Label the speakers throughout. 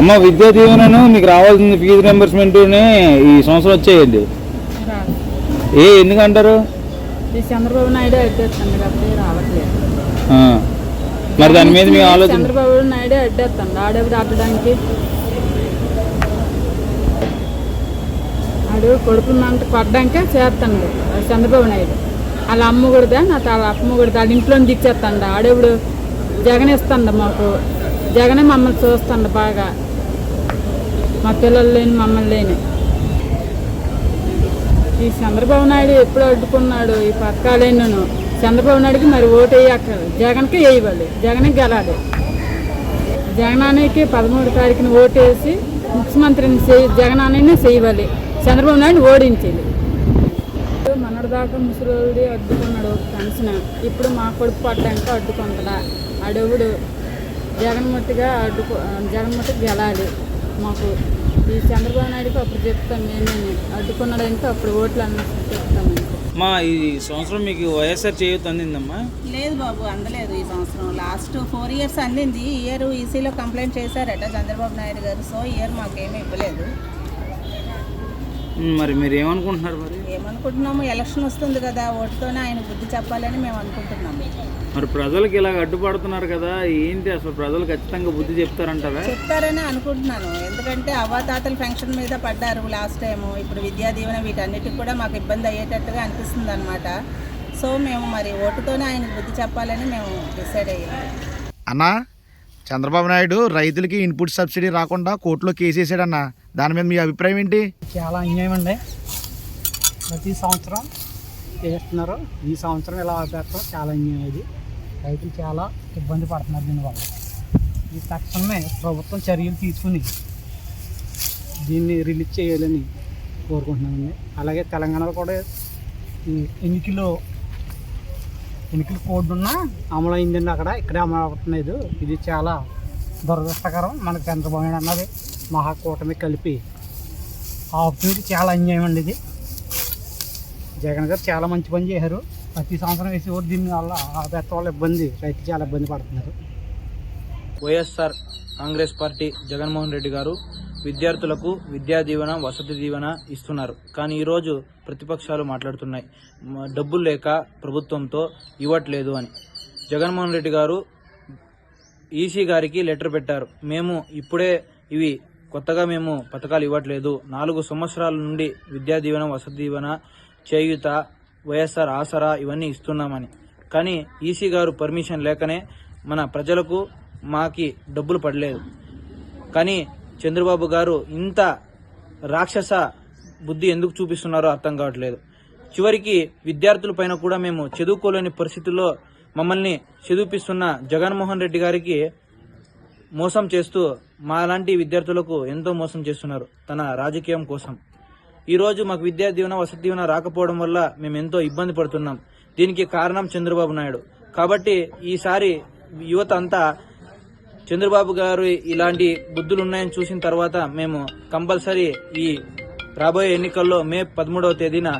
Speaker 1: అమ్మ విద్యా దీవెనను మీకు రావాల్సిన ఫీజు రియంబర్స్మెంట్ ఈ సంవత్సరం వచ్చేయండి. ఏ ఎందుకంటారు?
Speaker 2: చంద్రబాబు నాయుడు అడ్డేస్తుంది కాబట్టి రావట్లేదు.
Speaker 1: మరి దాని మీద మీ ఆలోచన?
Speaker 2: చంద్రబాబు నాయుడు అడ్డేస్తుంది ఆడేవిడ అడ్డడానికి ఆడు కొడుకున్నంత కొట్టడానికే చేస్తాడు చంద్రబాబు నాయుడు. వాళ్ళ అమ్మ కొడితే నా వాళ్ళ అమ్మ కొడితే వాళ్ళ ఇంట్లో ఇచ్చేస్తాడు ఆడేవుడు జగన్ ఇస్తాడు మాకు. జగనే మమ్మల్ని చూస్తాడు బాగా. మా పిల్లలు లేని మమ్మల్ని లేని. ఈ చంద్రబాబు నాయుడు ఎప్పుడు అడ్డుకున్నాడు ఈ పథకాలేనను చంద్రబాబు నాయుడుకి మరి ఓటు వేయక్కర్లేదు. జగన్కి వేయవాలి. జగనే గెలాలి. జగనానికి పదమూడు తారీఖున ఓటు వేసి ముఖ్యమంత్రిని చేయి జగనాన్ని చేయవాలి చంద్రబాబు నాయుడు ఓడించాలి. మనడు దాకా ముసలి అడ్డుకున్నాడు పెన్షన్. ఇప్పుడు మా కొడుకు పడ్డాక అడ్డుకుంటాడా? అడవుడు. జగన్మూర్తిగా అడ్డుకు జగన్మూర్తికి గెలాలి. మాకు ఈ చంద్రబాబు నాయుడుకి అప్పుడు చెప్తాం మేమేమి అడ్డుకున్నాడంటే అప్పుడు ఓట్లు అన్నీ చెప్తాం
Speaker 1: మా ఈ సంవత్సరం మీకు వైఎస్ఆర్ చేయొద్దు అందిందమ్మా?
Speaker 3: లేదు బాబు అందలేదు ఈ సంవత్సరం. లాస్ట్ ఫోర్ ఇయర్స్ అందింది. ఈ ఇయర్ ఈసీలో కంప్లైంట్ చేశారట చంద్రబాబు నాయుడు గారు. సో ఇయర్ మాకేమీ ఇవ్వలేదు.
Speaker 1: మరి మీరు ఏమనుకుంటున్నారు మరి?
Speaker 3: ఏమనుకుంటున్నాము ఎలక్షన్ వస్తుంది కదా ఓటుతోనే ఆయన బుద్ధి చెప్పాలని మేము అనుకుంటున్నాము
Speaker 1: మరి ప్రజలకు ఇలా అడ్డుపడుతున్నారు కదా ఏంటి అసలు ప్రజలు ఖచ్చితంగా బుద్ధి చెప్తారంటారా?
Speaker 3: చెప్తారని అనుకుంటున్నాను. ఎందుకంటే అవ్వాతాతల ఫంక్షన్ మీద పడ్డారు లాస్ట్ టైం ఇప్పుడు విద్యా దీవెన వీటన్నిటికి కూడా మాకు ఇబ్బంది అయ్యేటట్టుగా అనిపిస్తుంది అనమాట సో మేము మరి ఓటుతోనే ఆయనకు బుద్ధి చెప్పాలని మేము డిసైడ్ అయ్యాము.
Speaker 4: అన్నా చంద్రబాబు నాయుడు రైతులకి ఇన్పుట్ సబ్సిడీ రాకుండా కోర్టులో కేసు వేసాడన్న. దాని మీద మీ అభిప్రాయం ఏంటి?
Speaker 5: చాలా అన్యాయం అండి. ప్రతి సంవత్సరం చేస్తున్నారు? ఈ సంవత్సరం ఇలా ఆపేస్తాం చాలా అన్యాయం ఇది. రైతులు చాలా ఇబ్బంది పడుతున్నారు దీనివల్ల. ఈ తక్షణమే ప్రభుత్వం చర్యలు తీసుకుని దీన్ని రిలీజ్ చేయాలని కోరుకుంటున్నామండి. అలాగే తెలంగాణలో కూడా ఈ ఎన్నికలు ఎన్నికల కోడ్ ఉన్న అమలైందండి అక్కడ. ఇక్కడే అమలు అవ్వట్లేదు ఇది చాలా దురదృష్టకరం. మనకు చంద్రబాబు నాయుడు అన్నది మహాకూటమి కలిపి ఆపర్చునిటీ చాలా అన్యాయం అండి ఇది. జగన్ గారు చాలా మంచి పని చేశారు. ప్రతి సంవత్సరం వేసి కూడా దీని వల్ల ఆపేత్త ఇబ్బంది రైతు చాలా ఇబ్బంది పడుతున్నారు.
Speaker 6: వైఎస్ఆర్ కాంగ్రెస్ పార్టీ జగన్మోహన్ రెడ్డి గారు విద్యార్థులకు విద్యా దీవెన వసతి దీవెన ఇస్తున్నారు. కానీ ఈరోజు ప్రతిపక్షాలు మాట్లాడుతున్నాయి. డబ్బులు లేక ప్రభుత్వంతో ఇవ్వట్లేదు అని. జగన్మోహన్ రెడ్డి గారు ఈసీ గారికి లెటర్ పెట్టారు. మేము ఇప్పుడే ఇవి కొత్తగా మేము పథకాలు ఇవ్వట్లేదు. నాలుగు సంవత్సరాల నుండి విద్యా దీవెన వసతి దీవెన చేయుత వైఎస్ఆర్ ఆసరా ఇవన్నీ ఇస్తున్నామని. కానీ ఈసీ గారు పర్మిషన్ లేకనే మన ప్రజలకు మాకి డబ్బులు పడలేదు. కానీ చంద్రబాబు గారు ఇంత రాక్షస బుద్ధి ఎందుకు చూపిస్తున్నారో అర్థం కావట్లేదు. చివరికి విద్యార్థుల పైన కూడా మేము చదువుకోలేని పరిస్థితుల్లో మమ్మల్ని చదివిపిస్తున్న జగన్మోహన్ రెడ్డి గారికి మోసం చేస్తూ మాలాంటి విద్యార్థులకు ఎంతో మోసం చేస్తున్నారు తన రాజకీయం కోసం. ఈరోజు మాకు విద్యా దీవెన వసతి దీవెన రాకపోవడం వల్ల మేము ఎంతో ఇబ్బంది పడుతున్నాం. దీనికి కారణం చంద్రబాబు నాయుడు. కాబట్టి ఈసారి యువత అంతా చంద్రబాబు గారు ఇలాంటి బుద్ధులు ఉన్నాయని చూసిన తర్వాత మేము కంపల్సరీ ఈ రాబోయే ఎన్నికల్లో మే పదమూడవ తేదీన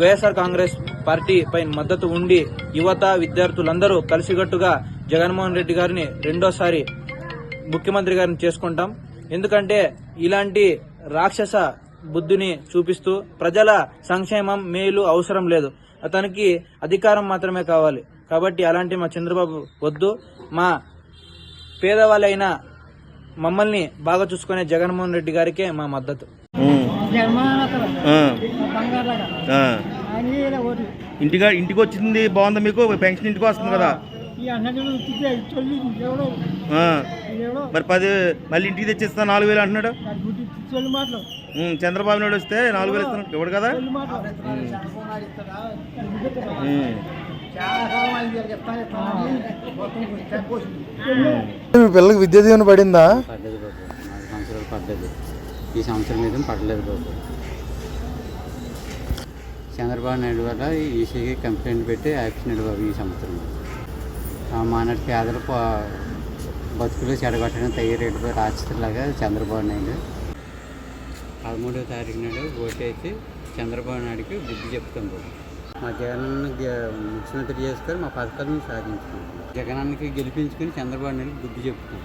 Speaker 6: వైఎస్ఆర్ కాంగ్రెస్ పార్టీ పై మద్దతు ఉండి యువత విద్యార్థులందరూ కలిసికట్టుగా జగన్మోహన్ రెడ్డి గారిని రెండోసారి ముఖ్యమంత్రి గారిని చేసుకుంటాం. ఎందుకంటే ఇలాంటి రాక్షస బుద్ధిని చూపిస్తూ ప్రజల సంక్షేమం మేలు అవసరం లేదు. అతనికి అధికారం మాత్రమే కావాలి. కాబట్టి అలాంటి మా చంద్రబాబు వద్దు. మా పేదవాళ్ళైన మమ్మల్ని బాగా చూసుకునే జగన్మోహన్ రెడ్డి గారికే మా మద్దతు.
Speaker 4: ఇంటిగా ఇంటికి వచ్చింది బాగుందా మీకు? పెన్షన్ ఇంటికి వస్తుంది కదా. మరి పది మళ్ళీ ఇంటికి తెచ్చిస్తా నాలుగు వేలు అంటున్నాడు. చంద్రబాబు నాయుడు వస్తే నాలుగు వేలు ఇస్తాను. ఇవ్వడు కదా?
Speaker 7: మీ పిల్లకి విద్యా దీవెన పడిందా?
Speaker 8: పడ్డది బాబు. నాలుగు సంవత్సరాలు పడ్డది. ఈ సంవత్సరం మీద పడలేదు బాబు. చంద్రబాబు నాయుడు వల్ల ఈసీకి కంప్లైంట్ పెట్టి యాక్షన్ బాబు ఈ సంవత్సరం. ఆ మానటి పేదలు బతుకులు చెడగొట్టడం తయ్యరేటుతో రాక్షసులాగా చంద్రబాబు నాయుడు. పదమూడవ తారీఖు నాడు ఓటేసి చంద్రబాబు నాయుడుకి బుద్ధి చెప్తాం బాబు. మా జగనన్న ముఖ్యమంత్రి చేసుకొని మా పథకాలను సాధించుకుంటాం జగనానికి గెలిపించుకొని చంద్రబాబు నాయుడు బుద్ధి చెప్తాం